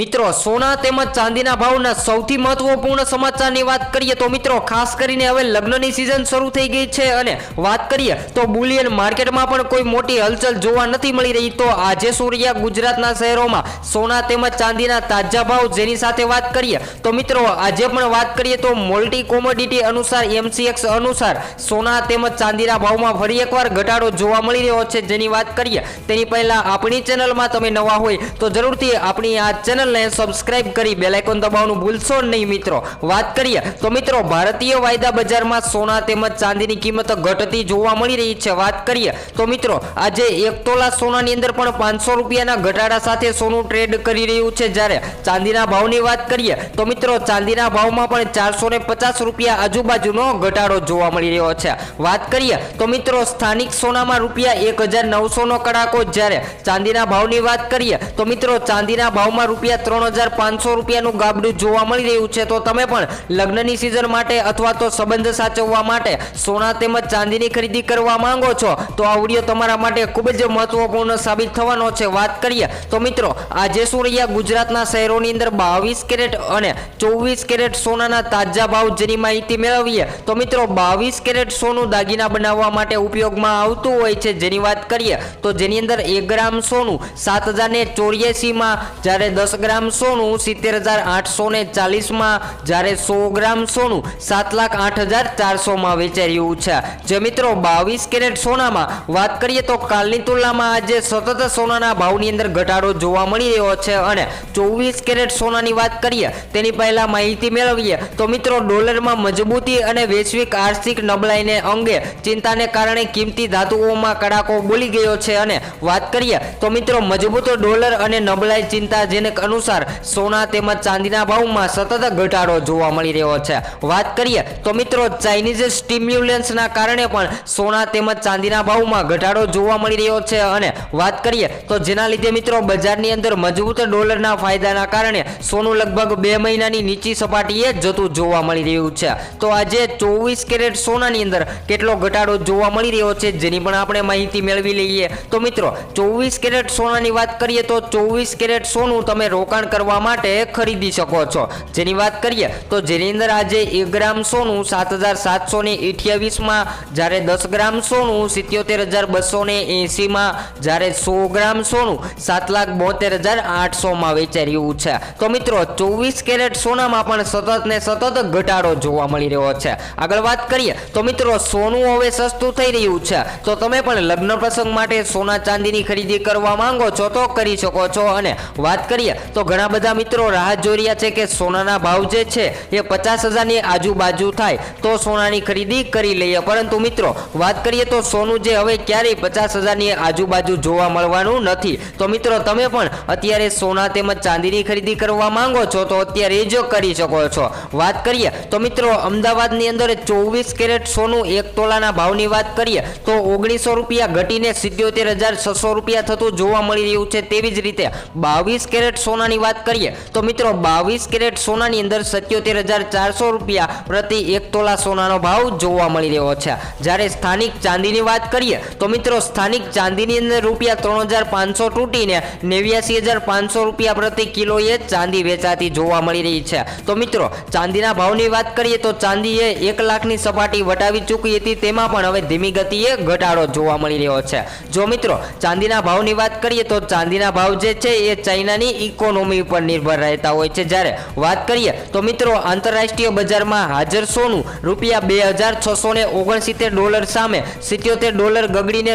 મિત્રો, સોના તેમજ ચાંદીના ભાવના સૌથી મહત્વપૂર્ણ સમાચારની વાત કરીએ તો મિત્રો, ખાસ કરીને હવે લગ્નની સિઝન શરૂ થઈ ગઈ છે અને વાત કરીએ તો બુલિયન માર્કેટમાં પણ કોઈ મોટી હલચલ જોવા નથી મળી રહી તો આજે સૂર્યા ગુજરાતના શહેરોમાં સોના તેમજ ચાંદીના તાજા ભાવ જેની સાથે વાત કરીએ તો મિત્રો, આજે પણ વાત કરીએ તો મોલ્ટી કોમોડિટી અનુસાર એમસીએક્સ અનુસાર સોના તેમજ ચાંદીના ભાવમાં ફરી એકવાર ઘટાડો જોવા મળી રહ્યો છે જેની વાત કરીએ તેની પહેલાં આપણી ચેનલમાં તમે નવા હોય તો જરૂરથી આપણી આ ચેનલને સબસ્ક્રાઇબ કરી બેલ આઇકોન દબાવવાનું ભૂલશો નહીં મિત્રો. વાત કરીએ તો મિત્રો ભારતીય વાયદા બજારમાં સોના તેમજ ચાંદીની કિંમત ઘટતી જોવા મળી રહી છે. વાત કરીએ તો મિત્રો આજે એક તોલા સોનાની અંદર પણ પાંચસો રૂપિયાના ઘટાડા સાથે સોનું ટ્રેડ કરી રહ્યું છે. જ્યારે ચાંદીના ભાવની વાત કરીએ તો મિત્રો ચાંદીના ભાવમાં પણ ચારસો ને પચાસ રૂપિયા આજુબાજુનો ઘટાડો જોવા મળી રહ્યો છે. વાત કરીએ તો મિત્રો સ્થાનિક સોનામાં રૂપિયા એક હજાર નવસોનો કડાકો. જ્યારે ચાંદીના ભાવની વાત કરીએ તો મિત્રો ચાંદીના ભાવમાં રૂપિયા ત્રણ રૂપિયાનું ગાબડું જોવા મળી રહ્યું છે. તો તમે પણ લગ્નની સિઝન માટે અથવા તો સંબંધ સાચવવા માટે સોના તેમજ ચાંદીની ખરીદી કરવા માંગો છો, તો આ વીડિયો તમારા માટે ખૂબ જ મહત્વપૂર્ણ સાબિત થવાનો છે. વાત કરીએ તો મિત્રો, આજે સૂર્યા ગુજરાતના શહેરોની અંદર બાવીસ કેરેટ અને ચોવીસ કેરેટ સોનાના તાજા ભાવ જેની માહિતી મેળવીએ, તો મિત્રો બાવીસ કેરેટ સોનું દાગીના બનાવવા માટે ઉપયોગમાં આવતું હોય છે જેની વાત કરીએ, તો જેની અંદર એક ગ્રામ સોનું સાત હજાર ને ચોર્યાસીમાં જ્યારે દસ ગ્રામ સોનું સિત્તેર હજાર આઠસો ને ચાલીસમાં જ્યારે સો ગ્રામ સોનું સાત લાખ આઠ હજાર ચારસોમાં વેચાઈ રહ્યું છે. જે મિત્રો બાવીસ કેરેટ સોનામાં વાત કરીએ તો કાલની તુલનામાં આજે સતત સોનાના ભાવની અંદર ઘટાડો જોવા મળી રહ્યો છે અને ચોવીસ કેરેટ સોનાની વાત કરીએ તેની પહેલા માહિતી મેળવીએ તો મિત્રો ડોલરમાં મજબૂતી અને વૈશ્વિક આર્થિક નબળાઈને અંગે ચિંતાને કારણે કિંમતી ધાતુઓમાં કડાકો બોલી ગયો છે અને વાત કરીએ તો મિત્રો મજબૂત ડોલર અને નબળાઈ ચિંતાજનક અનુસાર સોના તેમજ ચાંદીના ભાવમાં સતત ઘટાડો જોવા મળી રહ્યો છે. વાત કરીએ તો મિત્રો ચાઇનીઝ સ્ટિમ્યુલન્સના કારણે પણ સોના તેમજ ચાંદીના ભાવમાં ઘટાડો જોવા મળી રહ્યો છે અને વાત કરીએ તો જેના લીધે મિત્રો બજારની અંદર મજબૂત ડોલરના ફાયદાના કારણે સોનું લગભગ બે મહિનાની નીચી સપાટીએ જતું જોવા મળી રહ્યું છે. તો આજે ચોવીસ કેરેટ સોનાની અંદર કેટલો ઘટાડો જોવા મળી રહ્યો છે જેની પણ આપણે માહિતી મેળવી લઈએ. તો મિત્રો ચોવીસ કેરેટ સોનાની વાત કરીએ તો ચોવીસ કેરેટ સોનું તમે રોકાણ કરવા માટે ખરીદી શકો છો. જેની વાત કરીએ તો જેની અંદર આજે એક ગ્રામ સોનું સાત હજાર સાતસો ને અઠ્યાવીસમાં, જ્યારે દસ ગ્રામ સોનું સિત્યોતેર હજાર બસો ને એંસીમાં જ્યારે સો ગ્રામ સોનું સાત લાખ બોતેર હજાર આઠસોમાં વેચાઈ રહ્યું છે. તો મિત્રો, ચોવીસ કેરેટ સોનામાં પણ સતત ને સતત ઘટાડો જોવા મળી રહ્યો છે. આગળ વાત કરીએ તો મિત્રો, સોનું હવે સસ્તું થઈ રહ્યું છે. તો તમે પણ લગ્ન પ્રસંગ માટે સોના ચાંદીની ખરીદી કરવા માંગો છો તો કરી શકો છો. અને વાત કરીએ તો ઘણા બધા મિત્રો રાહ જોઈ રહ્યા છે કે સોનાના ભાવ જે છે એ પચાસ હજારની આજુબાજુ થાય તો સોનાની ખરીદી કરી લઈએ. પરંતુ મિત્રો, વાત કરીએ તો સોનું જે હવે ક્યારેય પચાસ હજારની આજુબાજુ જોવા મળવાનું નથી. તો મિત્રો, તમે પણ અત્યારે સોના તેમજ ચાંદીની ખરીદી કરવા માંગો છો તો અત્યારે જ કરી શકો છો. વાત કરીએ તો મિત્રો, અમદાવાદની અંદર ચોવીસ કેરેટ સોનું એક તોલાના ભાવની વાત કરીએ તો ઓગણીસો રૂપિયા ઘટીને સિત્યોતેર હજાર છસો રૂપિયા થતું જોવા મળી રહ્યું છે તેવી જ રીતે બાવીસ કેરેટ સોનાની વાત કરીએ તો મિત્રો બાવીસ કેરેટ સોનાની અંદર સત્યોતેર હજાર ચારસો રૂપિયા પ્રતિ એક તોલા સોનાનો ભાવ જોવા મળી રહ્યો છે. જ્યારે સ્થાનિક ચાંદીની વાત કરીએ તો મિત્રો સ્થાનિક ચાંદીની અંદર રૂપિયા ત્રણ હજાર પાંચસો તૂટીને નેવ્યાસી હજાર પાંચસો રૂપિયા પ્રતિ કિલોએ ચાંદી વેચાતી જોવા મળી રહી છે. તો મિત્રો ચાંદીના ભાવની વાત કરીએ તો ચાંદીએ એક લાખની સપાટી વટાવી ચૂકી હતી તેમાં પણ હવે ધીમી ગતિએ ઘટાડો જોવા મળી રહ્યો છે. જો મિત્રો ચાંદીના ભાવની વાત કરીએ તો ચાંદીના ભાવ જે છે એ ચાઇનાની ઇકોનોમી ઉપર નિર્ભર રહેતા હોય છે. જ્યારે વાત કરીએ તો મિત્રો આંતરરાષ્ટ્રીય બજારમાં હાજર સોનું રૂપિયા બે હજાર છસો ને ઓગણસિત્તેર ડોલર સામે સિત્યોતેર ડોલર ગગડીને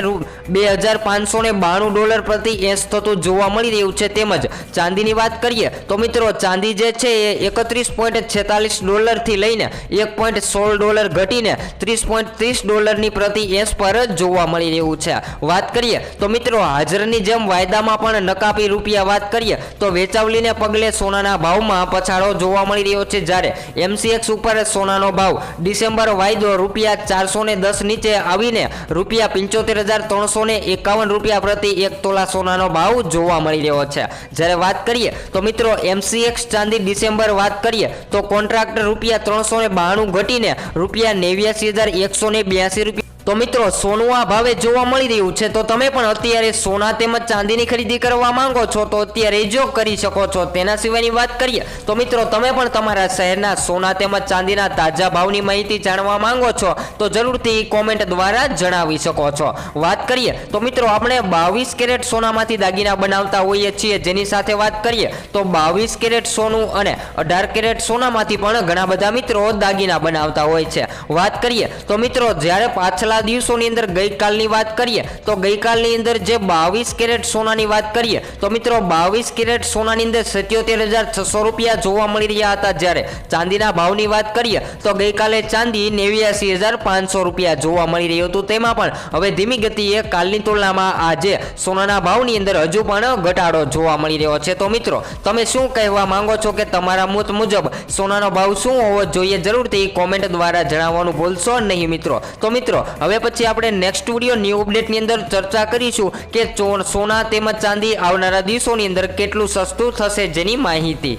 બે હજાર પાંચસો ને બાણું ડોલર પ્રતિ એસ થતું જોવા મળી રહ્યું છે. તેમજ ચાંદીની વાત કરીએ તો મિત્રો ચાંદી જે છે એ એકત્રીસ પોઈન્ટ છેતાલીસ ડોલરથી લઈને એક પોઈન્ટ સોળ ડોલર ઘટીને ત્રીસ પોઈન્ટ ત્રીસ ડોલરની પ્રતિ એસ પર જ જોવા મળી રહ્યું છે. વાત કરીએ તો મિત્રો હાજરની જેમ વાયદામાં પણ નકાપી રૂપિયા વાત કરીએ તો વેચાવલીને પગલે સોનાના ભાવમાં પછાડો જોવા મળી રહ્યો છે જ્યારે એમસીએક્સ ઉપર સોનાનો ભાવ ડિસેમ્બર વાયદો રૂપિયા ચારસો ને દસ નીચે આવીને રૂપિયા પંચોતેર હજાર ત્રણસો ને એકાવન રૂપિયા પ્રતિ એક તોલા સોનાનો ભાવ જોવા મળી રહ્યો છે. જ્યારે વાત કરીએ તો મિત્રો એમસીએક્સ ચાંદી ડિસેમ્બર વાત કરીએ તો કોન્ટ્રાક્ટ રૂપિયા ત્રણસો ને બાણું ઘટીને રૂપિયા નેવ્યાસી હજાર એકસો ને બ્યાસી રૂપિયા તો મિત્રો, સોનું આ ભાવે જોવા મળી રહ્યું છે. તો તમે પણ અત્યારે સોના તેમજ ચાંદીની ખરીદી કરવા માંગો છો, તો અત્યારે જો કરી શકો છો. તેના સિવાયની વાત કરીએ, તો મિત્રો, તમે પણ તમારા શહેરના સોના તેમજ ચાંદીના તાજા ભાવની માહિતી જાણવા માંગો છો, તો જરૂરથી કોમેન્ટ દ્વારા જણાવી શકો છો. વાત કરીએ, તો મિત્રો, આપણે બાવીસ કેરેટ સોનામાંથી દાગીના બનાવતા હોઈએ છીએ. જેની સાથે વાત કરીએ, તો બાવીસ કેરેટ સોનું અને અઢાર કેરેટ સોનામાંથી પણ ઘણા બધા મિત્રો દાગીના બનાવતા હોય છે. વાત કરીએ, તો મિત્રો, જ્યારે પાછલા દિવસોની અંદર ગઈકાલની વાત કરીએ, તો ગઈકાલની અંદર જે બાવીસ કેરેટ સોનાની વાત કરીએ, તો મિત્રો બાવીસ કેરેટ સોનાની અંદર સત્યોતેર હજાર છસો રૂપિયા જોવા મળી રહ્યા હતા જ્યારે ચાંદીના ભાવની વાત કરીએ, તો ગઈકાલે ચાંદી નેવ્યાસી હજાર પાંચસો રૂપિયા જોવા મળી રહ્યું હતું. તેમાં પણ હવે ધીમી ગતિએ કાલની તુલનામાં આજે સોનાના ભાવની અંદર હજુ પણ ઘટાડો જોવા મળી રહ્યો છે. તો મિત્રો, તમે શું કહેવા માંગો છો કે તમારા મત મુજબ સોનાનો ભાવ શું હોવો જોઈએ? જરૂરથી કોમેન્ટ દ્વારા જણાવવાનું ભૂલશો નહીં મિત્રો. તો મિત્રો હવે પછી આપણે નેક્સ્ટ વીડિયો ન્યૂ અપડેટની અંદર ચર્ચા કરીશું કે સોના તેમજ ચાંદી આવનારા દિવસોની અંદર કેટલું સસ્તું થશે જેની માહિતી.